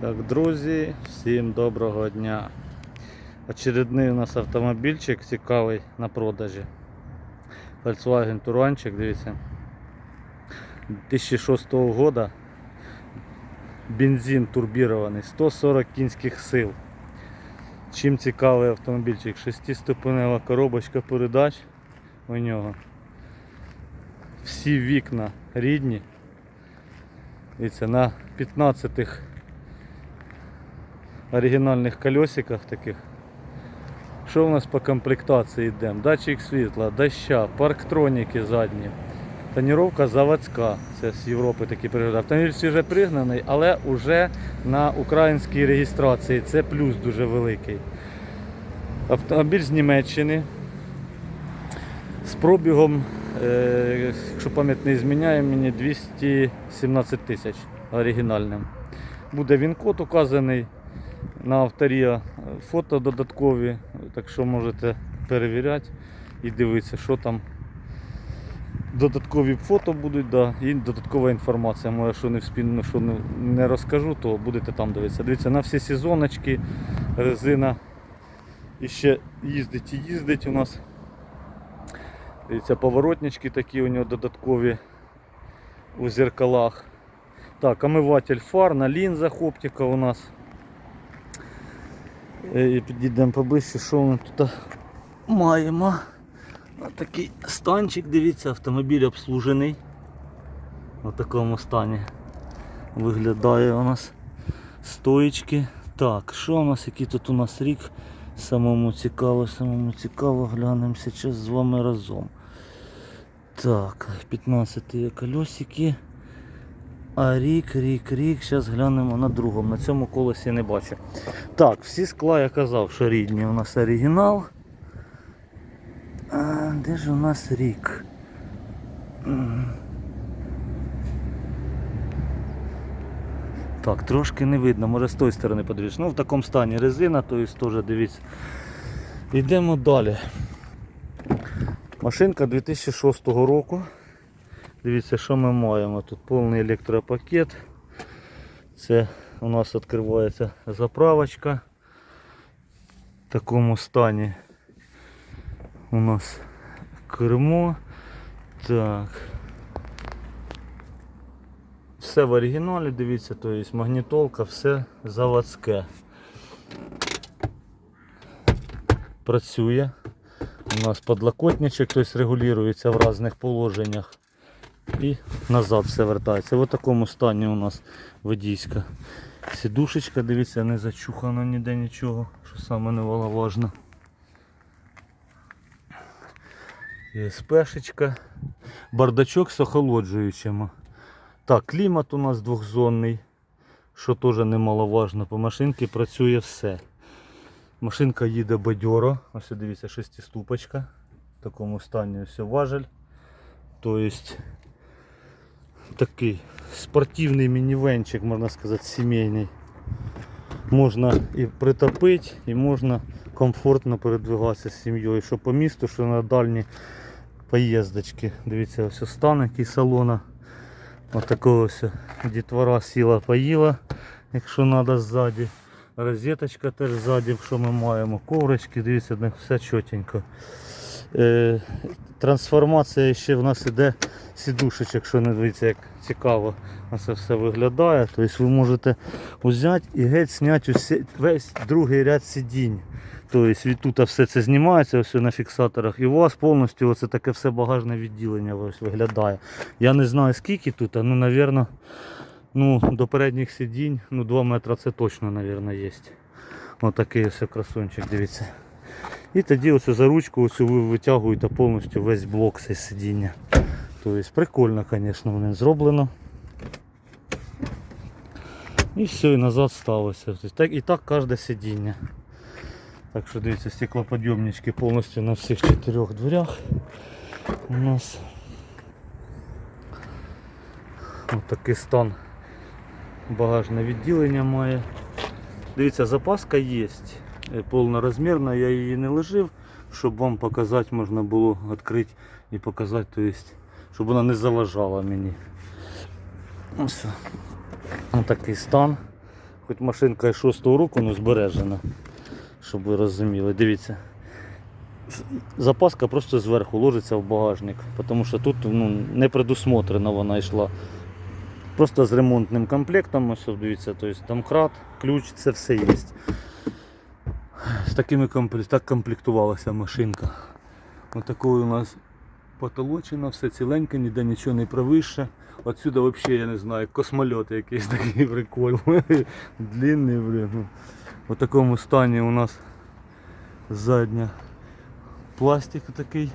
Так, друзі, всім доброго дня. Очередний у нас автомобільчик цікавий на продажі. Volkswagen Touranчик, дивіться. 2006 года. Бензин турбірований, 140 кінських сил. Чим цікавий автомобільчик? Шестиступенева коробочка передач у нього. Всі вікна рідні. Дивіться, на 15 оригінальних колесиках таких. Що у нас по комплектації йдемо? Датчик світла, доща, парктроніки задні. Тоніровка заводська. Це з Європи такі приїжджають. Автомобіль свіже пригнаний, але вже на українській реєстрації. Це плюс дуже великий. Автомобіль з Німеччини. З пробігом, е, якщо пам'ять не зміняє, мені 217 тисяч оригінальним. Буде він код указаний на авторія, фото додаткові, так що можете перевіряти і дивитися, що там. Додаткові фото будуть, да, і додаткова інформація. Може, що не вспільно, що не, не розкажу, то будете там дивитися. Дивіться, на всі сезоночки, резина і ще їздить і їздить у нас. Дивіться, поворотнички такі у нього додаткові у зеркалах. Так, омиватель фар на лінзах оптика у нас. Е, підійдемо поближче, що ми тут маємо. Такий станчик, дивіться, автомобіль обслужений. У такому стані виглядає у нас стоїчки. Так, що у нас, який тут у нас рік? Самому цікаво, самому цікаво, глянемо зараз з вами разом. Так, 15 є колесики. А рік, рік, рік. Зараз глянемо на другому. На цьому колесі не бачу. Так, всі скла я казав, що рідні. У нас оригінал. А, де ж у нас рік? Так, трошки не видно, може з тої сторони подивись. Ну в такому стані резина, то есть теж дивіться. Йдемо далі. Машинка 2006 року. Дивіться, що ми маємо. Тут повний електропакет. Це у нас відкривається заправочка. В такому стані у нас кермо. Так. Все в оригіналі, дивіться, то є магнітолка, все заводське. Працює. У нас подлокотничок, тобто регулюється в різних положеннях. І назад все вертається. В такому стані у нас водійська сідушечка, дивіться, не зачухано ніде нічого, що саме неваловажно. ЄСПшечка. Бардачок з охолоджуючими. Так, клімат у нас двохзонний, що теж немаловажно. По машинці працює все. Машинка їде бадьоро. Ось дивіться, шестиступочка. В такому стані ось важель. Тобто такий спортивний мінівенчик, можна сказати, сімейний. Можна і притопити, і можна комфортно передвигатися з сім'єю, що по місту, що на дальні поїздочки. Дивіться, ось стан який салона. Ось такого ось дітвора сіла поїла, якщо треба ззаді. Розеточка теж ззаді, що ми маємо. Коврички, дивіться, все чотенько. Трансформація ще в нас іде сідушечок, що не дивіться, як цікаво на це все виглядає. Тобто ви можете взяти і геть зняти весь другий ряд сидінь. Тобто від тут все це знімається ось на фіксаторах, і у вас повністю оце таке все багажне відділення ось виглядає. Я не знаю скільки тут, а, ну, напевно, ну, до передніх сидінь, ну 2 метри це точно, мабуть, є. Ось такий ось красунчик, дивіться. І тоді оцю за ручку оцю ви витягуєте повністю весь блок цей сидіння. Тобто прикольно, звісно, воно зроблено. І все, і назад сталося. Тобто, так, і так кожне сидіння. Так що дивіться, стеклоподйомнички повністю на всіх чотирьох дверях у нас. Ось такий стан багажне відділення має. Дивіться, запаска є повнорозмірна, я її не лежив, щоб вам показати, можна було відкрити і показати, то есть, щоб вона не заважала мені. Ось. Такий стан. хоч машинка і 6-го року, ну збережена. Щоб ви розуміли. Дивіться. Запаска просто зверху ложиться в багажник, тому що тут ну, не предусмотрена вона йшла. Просто з ремонтним комплектом, ось дивіться, тобто домкрат, ключ, це все є. З такими так комплектувалася машинка. Ось такою у нас потолочено, все ціленьке, ніде нічого не провище. Отсюда взагалі, я не знаю, космольот якийсь такий прикол. Длинний, блин. В такому стані у нас задня пластик такий.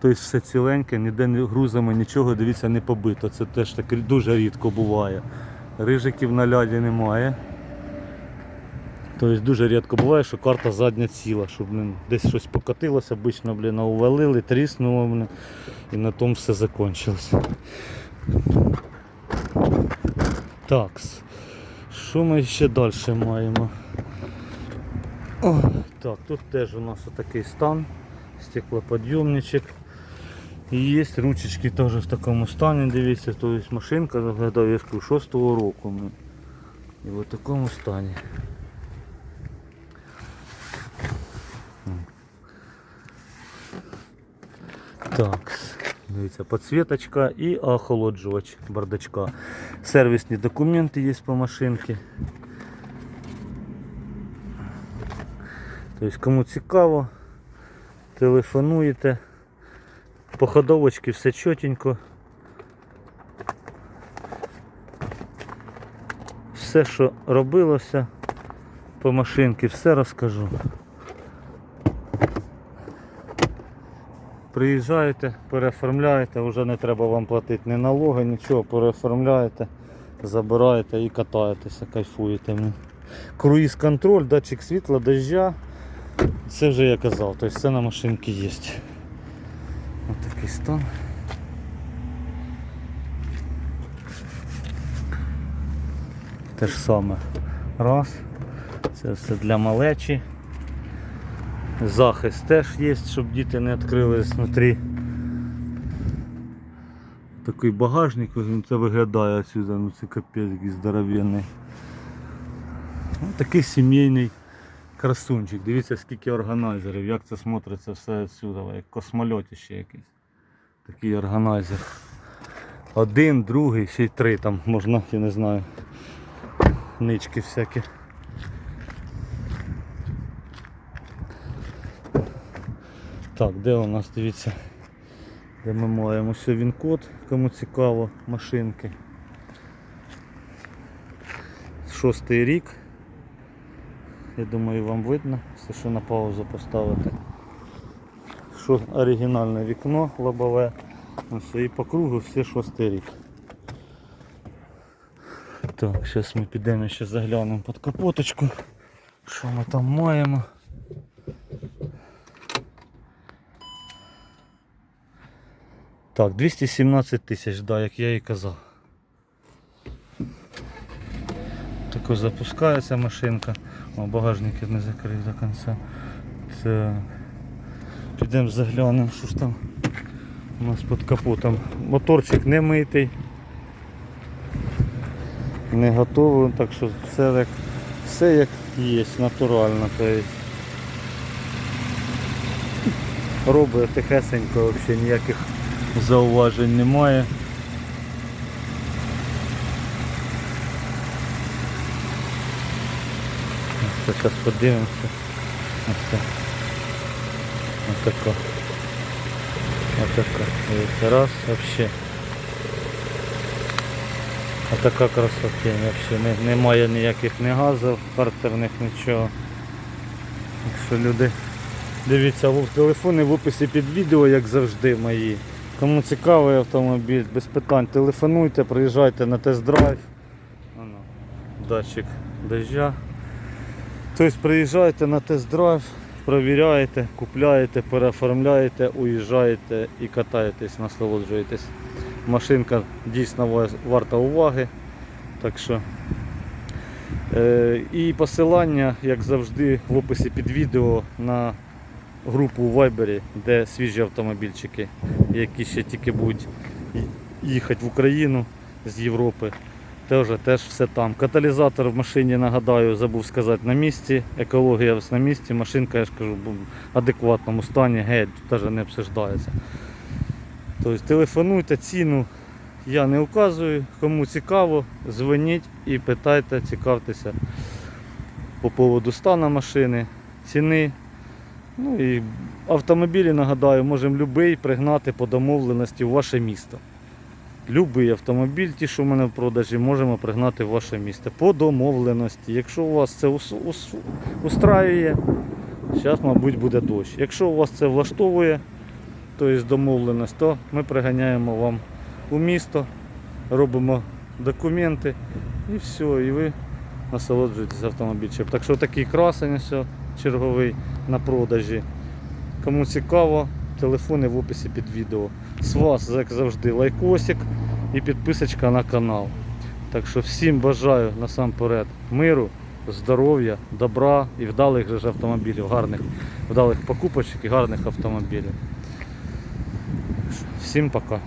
Тобто все ціленьке, ніде грузами нічого, дивіться, не побито. Це теж таке дуже рідко буває. Рижиків на ляді немає. Тобто дуже рідко буває, що карта задня ціла, щоб блин, десь щось покотилося, обично блин, увалили, тріснуло блин, і на тому все закінчилось. Так, що ми ще далі маємо? О, так, тут теж у нас отакий стан, стеклоподйомничок. І є ручечки теж в такому стані, дивіться, тобто машинка ж кажу, 6-го року. І в такому стані. Так, дивіться, підсвіточка і охолоджувач бардачка. Сервісні документи є по машинці. Тобто, кому цікаво, телефонуєте. По ходовочці все чотенько. Все, що робилося по машинці, все розкажу. Приїжджаєте, переоформляєте, вже не треба вам платити ні налоги, нічого, переоформляєте, забираєте і катаєтеся, кайфуєте. ну. Круїз контроль, датчик світла, дождя. Це вже я казав, тобто це на машинці є. Ось такий стан. Те ж саме. Раз. Це все для малечі. Захист теж є, щоб діти не відкрили знутрі. Такий багажник, він це виглядає отсюда, ну це капець який здоровенний. Ну, такий сімейний красунчик. Дивіться скільки органайзерів, як це смотриться все відсюди, як космольотище якесь. Такий органайзер. Один, другий, ще й три там можна, я не знаю. Нички всякі. Так, де у нас дивіться, де ми маємо ще він код, кому цікаво, машинки. Шостий рік. Я думаю вам видно, все що на паузу поставити. Що оригінальне вікно лобове. Ось і по кругу все шостий рік. Так, зараз ми підемо ще заглянемо під капоточку. Що ми там маємо? Так, 217 тисяч, да, як я і казав. Тако запускається машинка. О, багажник не закрив до кінця. Підемо заглянемо, що ж там у нас під капотом. Моторчик не митий. Не готовий, так що все як, все як є, натурально. Тобто. Робить тихесенько, взагалі ніяких зауважень немає. Зараз подивимося. Ось. Ось така. Ось така. Раз, вообще. Ось така красотень. Не, немає ніяких ні газів, хартерних, нічого. Якщо люди дивіться телефони в описі під відео, як завжди мої. Кому цікавий автомобіль, без питань телефонуйте, приїжджайте на тест-драйв. Датчик дождя. Тобто приїжджайте на тест-драйв, провіряєте, купляєте, переоформляєте, уїжджаєте і катаєтесь, насолоджуєтесь. Машинка дійсно варта уваги. Так що Е, І посилання, як завжди, в описі під відео на групу у Viber, де свіжі автомобільчики, які ще тільки будуть їхати в Україну з Європи. теж, теж все там. Каталізатор в машині, нагадаю, забув сказати, на місці. Екологія на місці. Машинка, я ж кажу, в адекватному стані, геть, тут навіть не обсуждається. Тобто телефонуйте, ціну я не указую. Кому цікаво, дзвоніть і питайте, цікавтеся по поводу стану машини, ціни. Ну і автомобілі, нагадаю, можемо будь-який пригнати по домовленості в ваше місто. Любий автомобіль, ті, що в мене в продажі, можемо пригнати в ваше місто. По домовленості. Якщо у вас це ус- ус- устраює, зараз, мабуть, буде дощ. Якщо у вас це влаштовує, тобто домовленість, то ми приганяємо вам у місто, робимо документи і все, і ви насолоджуєтесь автомобільчем. Так що такий красень ось черговий на продажі. Кому цікаво, телефони в описі під відео. З вас, як завжди, лайкосик і підписочка на канал. Так що всім бажаю насамперед миру, здоров'я, добра і вдалих же автомобілів, гарних, вдалих покупочок і гарних автомобілів. Всім пока.